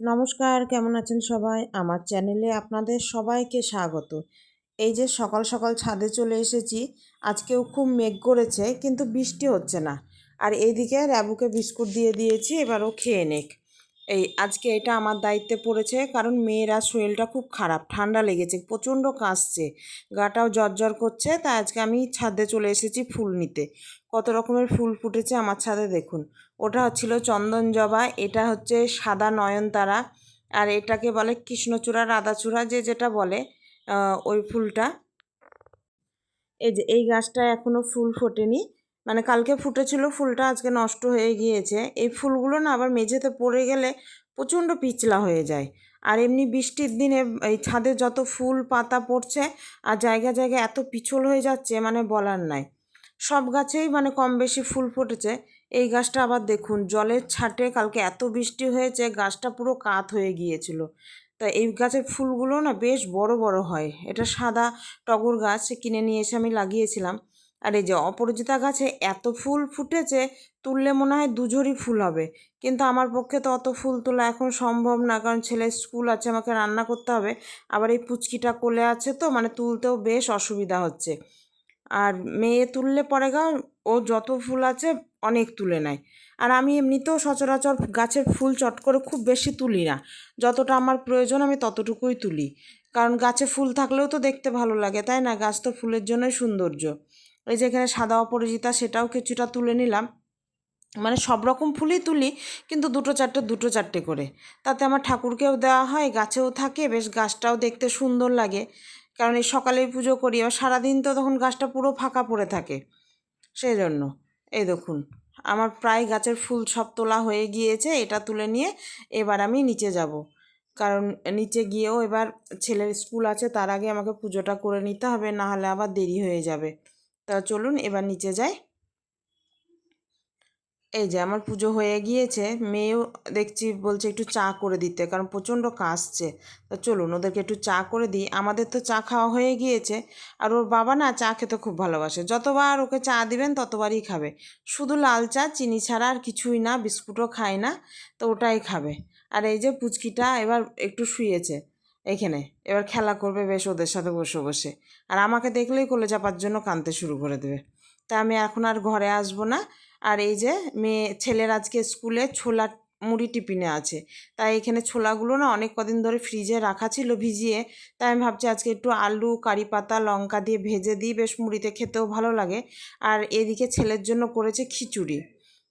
নমস্কার, কেমন আছেন সবাই? আমার চ্যানেলে আপনাদের সবাইকে স্বাগত। এই যে সকাল সকাল ছাদে চলে এসেছি, আজকেও খুব মেঘ করেছে, কিন্তু বৃষ্টি হচ্ছে না। আর এইদিকে র্যাবুকে বিস্কুট দিয়ে দিয়েছি এবারও খেয়ে নেক। এই আজকে এটা আমার দায়িত্বে পড়েছে, কারণ মেয়েরা শরীরটা খুব খারাপ, ঠান্ডা লেগেছে, প্রচণ্ড কাশছে, গাটাও জ্বর করছে, তাই আজকে আমি ছাদে চলে এসেছি ফুল নিতে। কত রকমের ফুল ফুটেছে আমার ছাদে দেখুন। ওটা হচ্ছিল চন্দন জবা এটা হচ্ছে সাদা নয়নতারা, আর এটাকে বলে কৃষ্ণচূড়া, রাধাচূড়া, যে যেটা বলে ওই ফুলটা। এই যে, এই গাছটা এখনও ফুল ফোটেনি। মানে কালকে ফুটেছিল, ফুলটা আজকে নষ্ট হয়ে গিয়েছে। এই ফুলগুলো না আবার মেঝেতে পড়ে গেলে প্রচণ্ড পিছলা হয়ে যায়। আর এমনি বৃষ্টির দিনে এই ছাদে যত ফুল, পাতা পড়ছে আর জায়গা জায়গায় এত পিছল হয়ে যাচ্ছে মানে বলার নাই। সব গাছেই মানে কম বেশি ফুল ফুটেছে। এই গাছটা আবার দেখুন, জলের ছাটে কালকে এত বৃষ্টি হয়েছে, গাছটা পুরো কাত হয়ে গিয়েছিল। তা এই গাছের ফুলগুলো না বেশ বড় বড় হয়। এটা সাদা টগর গাছ কিনে নিয়ে এসে আমি লাগিয়েছিলাম। আর এই যে অপরাজিতা গাছে এত ফুল ফুটেছে, তুললে মনে হয় দুঝড়ি ফুল হবে। কিন্তু আমার পক্ষে তো অত ফুল তোলা এখন সম্ভব না, কারণ ছেলের স্কুল আছে, আমাকে রান্না করতে হবে। আবার এই পুচকিটা কোলে আছে তো মানে তুলতেও বেশ অসুবিধা হচ্ছে। আর মেয়ে তুললে পরে গা, ও যত ফুল আছে অনেক তুলে নেয়। আর আমি এমনিতেও সচরাচর গাছের ফুল চট করে খুব বেশি তুলি না। যতটা আমার প্রয়োজন আমি ততটুকুই তুলি। কারণ গাছে ফুল থাকলেও তো দেখতে ভালো লাগে, তাই না? গাছ তো ফুলের জন্যই সৌন্দর্য। এই যে এখানে সাদা অপরাজিতা সেটাও কিছুটা তুলে নিলাম। মানে সব রকম ফুলই তুলি, কিন্তু দুটো চারটে দুটো চারটে করে। তাতে আমার ঠাকুরকেও দেওয়া হয়, গাছেও থাকে, বেশ গাছটাও দেখতে সুন্দর লাগে। কারণ এই সকালেই পুজো করি এবার সারাদিন তো তখন গাছটা পুরো ফাঁকা পড়ে থাকে। সেই জন্য এই দেখুন, আমার প্রায় গাছের ফুল সব তোলা হয়ে গিয়েছে, এটা তুলে নিয়ে এবার আমি নিচে যাব। কারণ নিচে গিয়েও এবার ছেলের স্কুল আছে, তার আগে আমাকে পুজোটা করে নিতে হবে না হলে আবার দেরি হয়ে যাবে। তা চলুন এবার নিচে যাই। এই যে আমার পুজো হয়ে গিয়েছে। মেয়েও দেখছি বলছে একটু চা করে দিতে কারণ প্রচণ্ড কাশছে। তা চলুন ওদেরকে একটু চা করে দিই। আমাদের তো চা খাওয়া হয়ে গিয়েছে। আর ওর বাবা না চা খেতে খুব ভালোবাসে। যতবার ওকে চা দিবেন ততবারই খাবে। শুধু লাল চা, চিনি ছাড়া আর কিছুই না, বিস্কুটও খায় না, তো ওটাই খাবে। আর এই যে পুচকিটা এবার একটু শুয়েছে। এখানে। এবার খেলা করবে বেশ ওদের সাথে বসে বসে। আর আমাকে দেখলেই কোলে চাপার জন্য কাঁদতে শুরু করে দেবে। তা আমি এখন আর ঘরে আসব না। আর এই যে মেয়ে, ছেলের আজকে স্কুলে ছোলা মুড়ি টিফিনে আছে। তাই এখানে ছোলাগুলো না অনেক কদিন ধরে ফ্রিজে রাখা ছিল ভিজিয়ে। তাই আমি ভাবছি আজকে একটু আলু, কারি পাতা, লঙ্কা দিয়ে ভেজে দিই। বেশ মুড়িতে খেতেও ভালো লাগে। আর এদিকে ছেলের জন্য করেছে খিচুড়ি।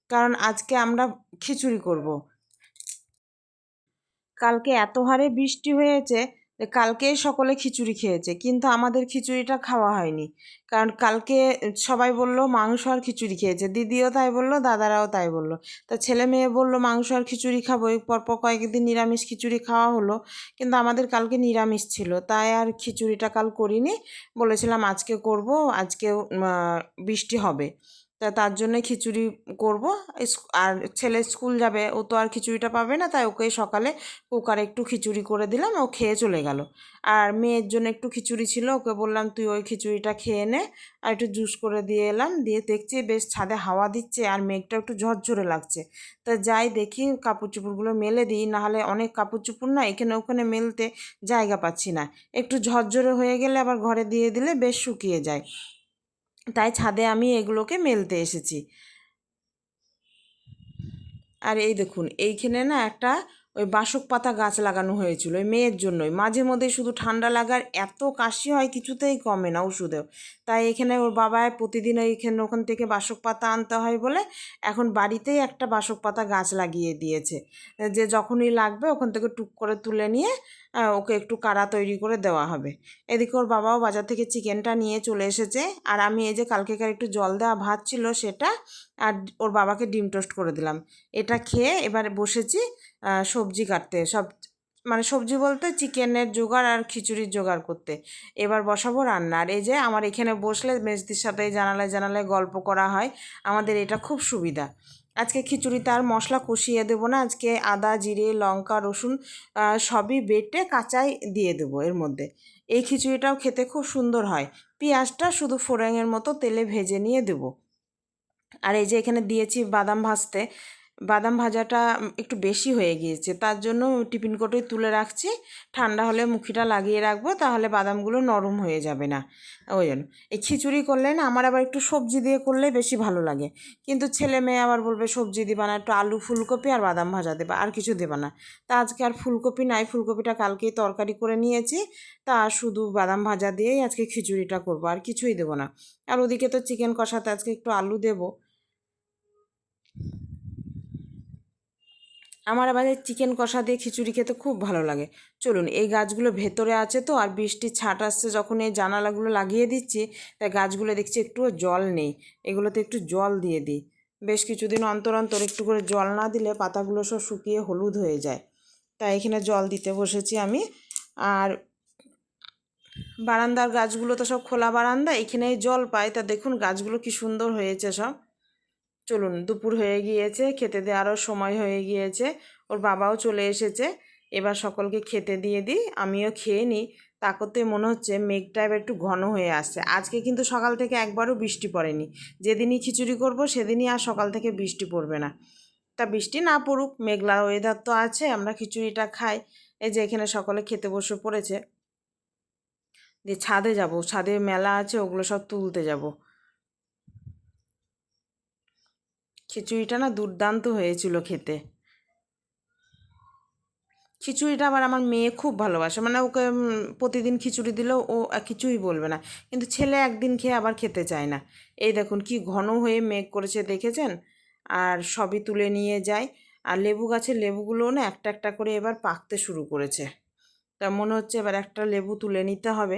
কারণ আজকে আমরা খিচুড়ি করব। কালকে এত হারে বৃষ্টি হয়েছে কালকে সকলে খিচুড়ি খেয়েছে। কিন্তু আমাদের খিচুড়িটা খাওয়া হয়নি। কারণ কালকে সবাই বলল, মাংস আর খিচুড়ি খেয়েছে। দিদিও তাই বলল, দাদারাও তাই বলল। তা ছেলে মেয়ে বলল, মাংস আর খিচুড়ি খাব। পরপর কয়েকদিন নিরামিষ খিচুড়ি খাওয়া হলো। কিন্তু আমাদের কালকে নিরামিষ ছিল। তাই আর খিচুড়িটা কাল করিনি। বলেছিলাম আজকে করব, আজকেও বৃষ্টি হবে। তা তার জন্য খিচুড়ি করব। আর ছেলে স্কুল যাবে, ও তো আর খিচুড়িটা পাবে না, তাই ওকে সকালে কুকারে একটু খিচুড়ি করে দিলাম, ও খেয়ে চলে গেল। আর মেয়ের জন্য একটু খিচুড়ি ছিল, ওকে বললাম, তুই ওই খিচুড়িটা খেয়ে নে, আর একটু জুস করে দিয়ে এলাম, দিয়ে দেখছি বেশ ছাদে হাওয়া দিচ্ছে, আর মেঘটা একটু ঝরঝরে লাগছে। তা যাই দেখি কাপড় চুপড়গুলো মেলে দিই নাহলে অনেক কাপড় চুপড় না, এখানে ওখানে মেলতে জায়গা পাচ্ছি না। একটু ঝরঝরে হয়ে গেলে আবার ঘরে দিয়ে দিলে বেশ শুকিয়ে যায়। তাই ছাদে আমি এগুলোকে মেলতে এসেছি। আর এই দেখুন, এইখানে না একটা ওই বাসক পাতা গাছ লাগানো হয়েছিল, ওই মেয়ের জন্যই। মাঝে মধ্যে শুধু ঠান্ডা লাগার এত কাশি হয়, কিছুতেই কমে না ওষুধেও। তাই এখানে ওর বাবায় প্রতিদিন ওইখানে ওখান থেকে বাসক পাতা আনতে হয় বলে এখন বাড়িতেই একটা বাসক পাতা গাছ লাগিয়ে দিয়েছে। যে যখনই লাগবে ওখান থেকে টুক করে তুলে নিয়ে ওকে একটু কাড়া তৈরি করে দেওয়া হবে। এদিকে ওর বাবাও বাজার থেকে চিকেনটা নিয়ে চলে এসেছে। আর আমি এই যে কালকেকার একটু জল দেওয়া ভাত ছিল সেটা, আর ওর বাবাকে ডিম টোস্ট করে দিলাম। এটা খেয়ে এবার বসেছি সবজি কাটতে, সব মানে সবজি বলতে চিকেনের জোগাড় আর খিচুড়ির জোগাড় করতে। এবার বসাবো রান্না। আর এই যে আমার এখানে বসলে মেজদির সাথে জানালায় জানালায় গল্প করা হয়। আমাদের এটা খুব সুবিধা। আজকে খিচুড়িতে আর মশলা কষিয়ে দেবো না। আজকে আদা, জিরে, লঙ্কা, রসুন সবই বেটে কাঁচাই দিয়ে দেবো এর মধ্যে। এই খিচুড়িটাও খেতে খুব সুন্দর হয়। পেঁয়াজটা শুধু ফোড়াঙের মতো তেলে ভেজে নিয়ে দেবো। আর এই যে এখানে দিয়েছি বাদাম ভাজতে। বাদাম ভাজাটা একটু বেশি হয়ে গিয়েছে। তার জন্য টিফিন কোটোয় তুলে রাখছি। ঠান্ডা হলে মুখিটা লাগিয়ে রাখব, তাহলে বাদামগুলো নরম হয়ে যাবে না। ওই জন্য। এই খিচুড়ি করলে না, আমার আবার একটু সবজি দিয়ে করলে বেশি ভালো লাগে। কিন্তু ছেলে মেয়ে আবার বলবে, সবজি দিবা না, একটু আলু ফুলকপি আর বাদাম ভাজা দেবা, আর কিছু দেবা না। তা আজকে আর ফুলকপি নাই, ফুলকপিটা কালকেই তরকারি করে নিয়েছি। তা শুধু বাদাম ভাজা দিয়েই আজকে খিচুড়িটা করব, আর কিছুই দেবো না। আর ওদিকে তো চিকেন কষাতে আজকে একটু আলু দেবো। আমার আবার চিকেন কষা দিয়ে খিচুড়ি খেতে খুব ভালো লাগে। চলুন, এই গাছগুলো ভেতরে আছে তো, আর বৃষ্টির ছাট আসছে যখন এই জানালাগুলো লাগিয়ে দিচ্ছি তাই গাছগুলো দেখছি একটুও জল নেই। এগুলোতে একটু জল দিয়ে দিই। বেশ কিছুদিন অন্তর অন্তর একটু করে জল না দিলে পাতাগুলো সব শুকিয়ে হলুদ হয়ে যায়। তাই এখানে জল দিতে বসেছি আমি। আর বারান্দার গাছগুলো তো সব খোলা বারান্দা এখানে জল পায় তা দেখুন গাছগুলো কি সুন্দর হয়েছে সব। চলুন, দুপুর হয়ে গিয়েছে, খেতে দেওয়ারও সময় হয়ে গিয়েছে। ওর বাবাও চলে এসেছে। এবার সকলকে খেতে দিয়ে দিই, আমিও খেয়ে নিই। তা করতে মনে হচ্ছে মেঘটা এবার একটু ঘন হয়ে আসছে। আজকে কিন্তু সকাল থেকে একবারও বৃষ্টি পড়েনি। যেদিনই খিচুড়ি করব, সেদিনই আর সকাল থেকে বৃষ্টি পড়বে না। তা বৃষ্টি না পড়ুক, মেঘলা ওয়েদার তো আছে, আমরা খিচুড়িটা খাই। এই যে এখানে সকলে খেতে বসে পড়েছে। দিয়ে ছাদে যাব, ছাদে মেলা আছে, ওগুলো সব তুলতে যাব। খিচুড়িটা না দুর্দান্ত হয়েছিল খেতে। খিচুড়িটা আবার আমার মেয়ে খুব ভালোবাসে। মানে ওকে প্রতিদিন খিচুড়ি দিলেও ও কিছুই বলবে না। কিন্তু ছেলে একদিন খেয়ে আবার খেতে চায় না। এই দেখুন কি ঘন হয়ে মেঘ করেছে দেখেছেন? আর সবই তুলে নিয়ে যায়। আর লেবু গাছের লেবুগুলোও না একটা একটা করে এবার পাকতে শুরু করেছে। তা মনে হচ্ছে এবার একটা লেবু তুলে নিতে হবে।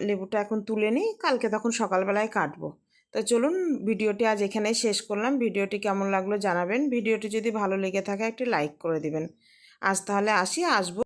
লেবুটা এখন তুলে নিই। কালকে তখন সকালবেলায় কাটবো। তো চলুন ভিডিওটি আজ এখানে শেষ করলাম। ভিডিওটি কেমন লাগল জানাবেন। ভিডিওটি যদি ভালো লেগে থাকে, একটি লাইক করে দিবেন। আজ তাহলে আসি, আসব।